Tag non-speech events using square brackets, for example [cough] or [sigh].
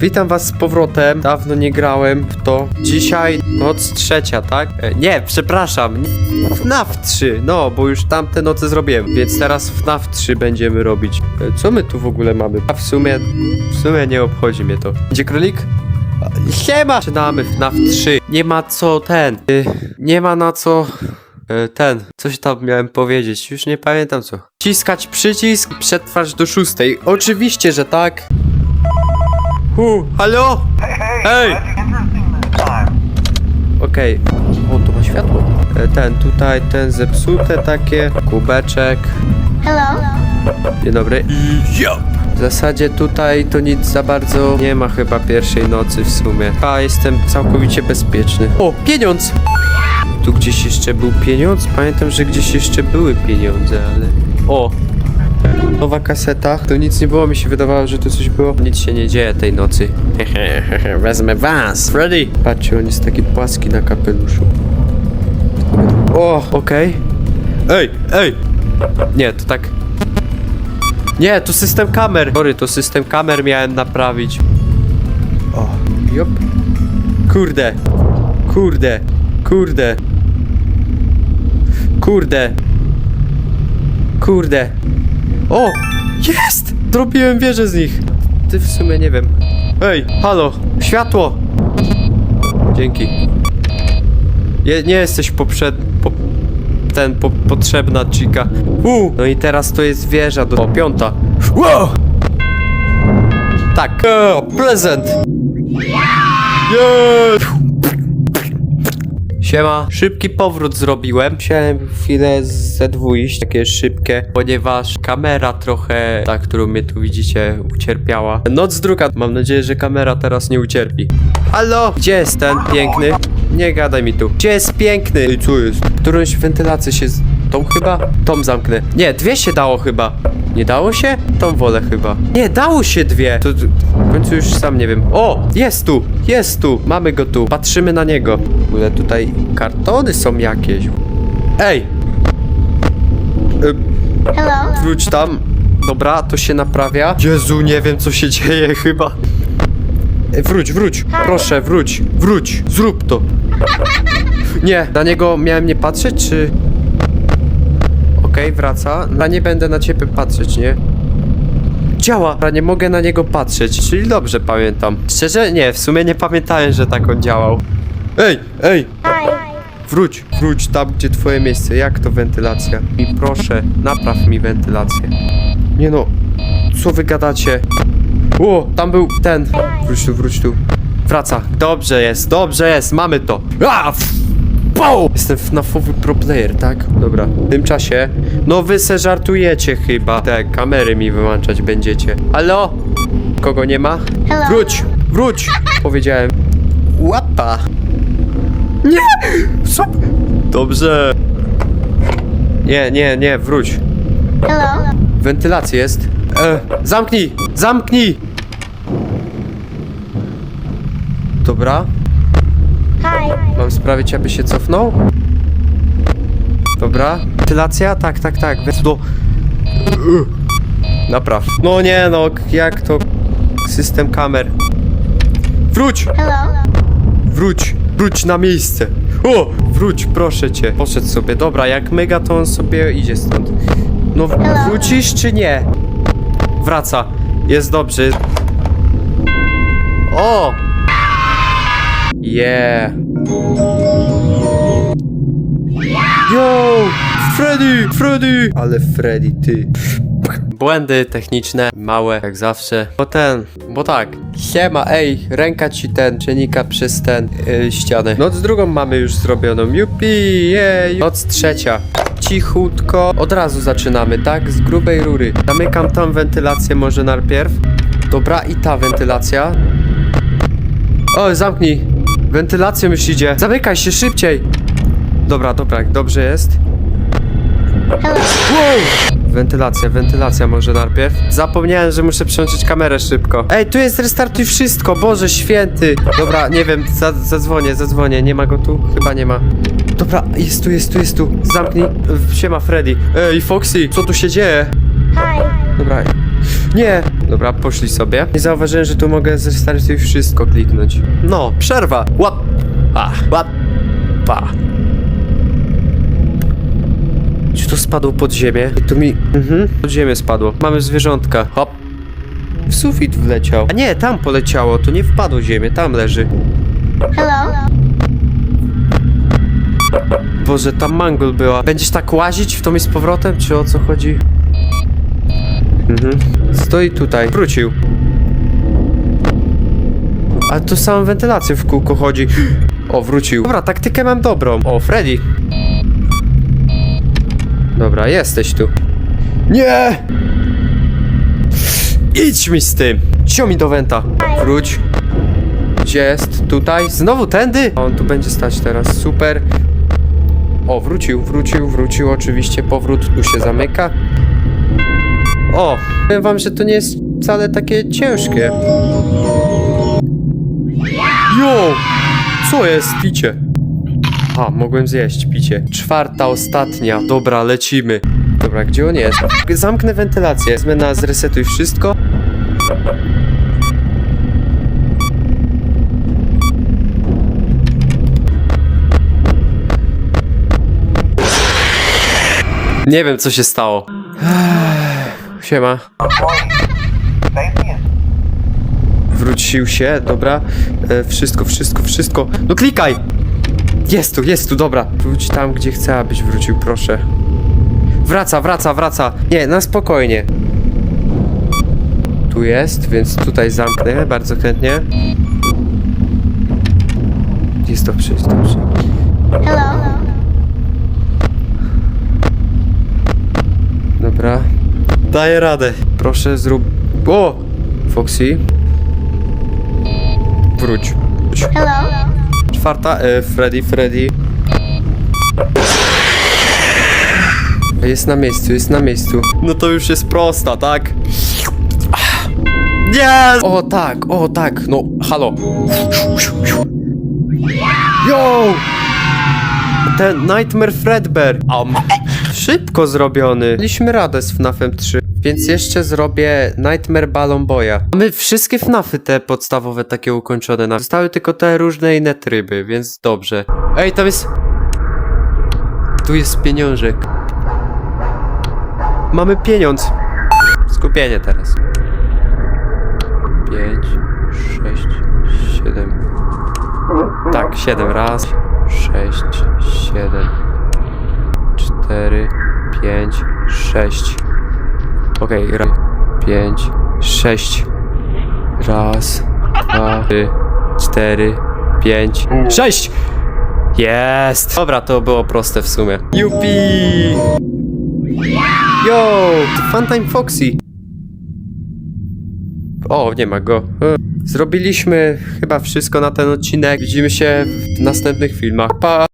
Witam was z powrotem. Dawno nie grałem w to. Dzisiaj noc trzecia, tak? E, nie, przepraszam. FNAF 3, no, bo już tamte noce zrobiłem, więc teraz FNAF 3 będziemy robić. E, co my tu w ogóle mamy? A w sumie, w sumie nie obchodzi mnie to. Gdzie królik? A, Siema! Zaczynamy FNAF 3. Nie ma co ten. y, nie ma na co. y, ten. Coś tam miałem powiedzieć. Już nie pamiętam co. Ciskać przycisk, przetwarz do szóstej. Oczywiście, że tak. Hu, halo? Hej! Okej. O, to ma światło. E, Ten, tutaj, ten zepsute takie. Kubeczek. Hello. Dzień dobry. W zasadzie tutaj to nic za bardzo nie ma chyba pierwszej nocy w sumie. A jestem całkowicie bezpieczny. O, pieniądz! Tu gdzieś jeszcze był pieniądz? Pamiętam, że gdzieś jeszcze były pieniądze, ale... O! Nowa kaseta. To nic nie było, mi się wydawało, że tu coś było. Nic się nie dzieje tej nocy. [laughs] Wezmę was, Freddy! Patrzcie, on jest taki płaski na kapeluszu. O, okej. Ej, ej! Nie, to tak nie, to system kamer. Sorry, to system kamer miałem naprawić. O, jop. Kurde. Kurde. Kurde. Kurde. Kurde. O! Jest! Zrobiłem wieżę z nich. Ty w sumie nie wiem. Ej, halo, światło! Dzięki. Je, nie jesteś poprzed... Po, ten po, potrzebna chica. U! No i teraz to jest wieża do... O, piąta. Wow! Tak. O, prezent! Yes! Siema, szybki powrót zrobiłem. Musiałem chwilę zedwójść, takie szybkie, ponieważ kamera trochę, ta, którą mnie tu widzicie, ucierpiała. Noc druga, mam nadzieję, że kamera teraz nie ucierpi. Halo? Gdzie jest ten piękny? Nie gadaj mi tu. Gdzie jest piękny? I co jest? Którąś wentylację się z... Tą chyba? Tą zamknę. Nie, dwie się dało chyba. Nie dało się? Tą wolę chyba. Nie, dało się dwie. To, w końcu już sam nie wiem. O! Jest tu! Jest tu! Mamy go tu. Patrzymy na niego. W ogóle tutaj kartony są jakieś. Ej! Y, Hello. wróć tam. Dobra, to się naprawia. Jezu, nie wiem co się dzieje chyba. E, Wróć, wróć. Proszę, wróć. Wróć. Zrób to. Nie, na niego miałem nie patrzeć, czy... Okej, wraca. Ja nie będę na ciebie patrzeć, nie? Działa! Ja nie mogę na niego patrzeć, czyli dobrze pamiętam. Szczerze, nie, w sumie nie pamiętałem, że tak on działał. Ej, ej! Wróć, wróć tam, gdzie twoje miejsce. Jak to wentylacja? I proszę, napraw mi wentylację. Nie no, co wy gadacie? O, tam był ten. Wróć tu, wróć tu. Wraca. Dobrze jest, dobrze jest, mamy to. A, Pow! Jestem FNAFowy pro player, tak? Dobra. W tym czasie, no wy se żartujecie chyba. Te kamery mi wyłączać będziecie. Halo? Kogo nie ma? Hello. Wróć, wróć! Powiedziałem. Łapa! Nie! Co? Dobrze. Nie, nie, nie, wróć. Hello. Wentylacja jest. E, zamknij! Zamknij! Dobra. Mam sprawić, aby się cofnął? Dobra. Wentylacja? Tak, tak, tak. Weź do... Napraw. No nie no, jak to... System kamer. Wróć! Hello. Wróć, wróć na miejsce. O, wróć, proszę cię. Poszedł sobie. Dobra, jak myga, to on sobie idzie stąd. No, wrócisz czy nie? Wraca. Jest dobrze. O! Yeah. Yo! Freddy! Freddy! Ale Freddy, ty. Błędy techniczne, małe, jak zawsze. Bo ten, bo tak. Siema, ej, ręka ci ten, przenika przez ten yy, ścianę. Noc drugą mamy już zrobioną. Jupi, jej. Noc trzecia. Cichutko. Od razu zaczynamy, tak? Z grubej rury. Zamykam tą wentylację może najpierw. Dobra, i ta wentylacja. O, zamknij. Wentylacją już idzie. Zamykaj się szybciej. Dobra, dobra, dobrze jest. Wow! Wentylacja, wentylacja może najpierw. Zapomniałem, że muszę przełączyć kamerę szybko. Ej, tu jest restartuj wszystko, Boże święty. Dobra, nie wiem, za, zadzwonię, zadzwonię. Nie ma go tu? Chyba nie ma. Dobra, jest tu, jest tu, jest tu. Zamknij. Siema, Freddy. Ej, Foxy, co tu się dzieje? Hi. Dobra. Nie! Dobra, poszli sobie. Nie zauważyłem, że tu mogę zrestartować wszystko kliknąć. No, przerwa! Łap! A, łap! Pa! Czy to spadło pod ziemię? I tu mi... Mhm, pod ziemię spadło. Mamy zwierzątka. Hop. W sufit wleciał. A nie, tam poleciało. To nie wpadło w ziemię, tam leży. Hello? Boże, tam mangol była. Będziesz tak łazić w to mi z powrotem, czy o co chodzi? Mhm. Stoi tutaj. Wrócił. Ale to samą wentylację w kółko chodzi. O, wrócił. Dobra, taktykę mam dobrą. O, Freddy. Dobra, jesteś tu. Nie! Idź mi z tym! Cio mi do wenta. Wróć. Gdzie jest? Tutaj? Znowu tędy? On tu będzie stać teraz. Super. O, wrócił, wrócił, wrócił. Oczywiście powrót tu się zamyka. O, powiem wam, że to nie jest wcale takie ciężkie. Jo! Co jest? Picie. A, mogłem zjeść picie. Czwarta, ostatnia. Dobra, lecimy. Dobra, gdzie on jest? Zamknę wentylację. Wezmę na zresetuj wszystko. Nie wiem, co się stało. Siema. Wrócił się, dobra. E, wszystko, wszystko, wszystko. No klikaj! Jest tu, jest tu, dobra. Wróć tam, gdzie chcę, abyś wrócił, proszę. Wraca, wraca, wraca. Nie, na spokojnie. Tu jest, więc tutaj zamknę bardzo chętnie. Jest to przejść, dobrze. Hello? Dobra. Daję radę. Proszę zrób... O! Foxy. Wróć. Hello? Czwarta, e, Freddy, Freddy. Jest na miejscu, jest na miejscu. No to już jest prosta, tak? Nie! O tak, o tak, no halo. Yo! Ten Nightmare Fredbear. Um, szybko zrobiony. Mieliśmy radę z FNAFem 3. Więc jeszcze zrobię Nightmare Balloon Boya. Mamy wszystkie FNAFy te podstawowe takie ukończone. na- Zostały tylko te różne inne tryby, więc dobrze. Ej, tam jest... Tu jest pieniążek. Mamy pieniądz. Skupienie teraz. 5, 6, 7. Tak, 7 raz. 6, 7, 4, 5, 6. Okej, raz, 5, 6. Raz, dwa, trzy, cztery, pięć, sześć! Jest! Dobra, to było proste w sumie. Yupi! Yo! To Funtime Foxy! O, nie ma go. E, Zrobiliśmy chyba wszystko na ten odcinek. Widzimy się w następnych filmach. Pa!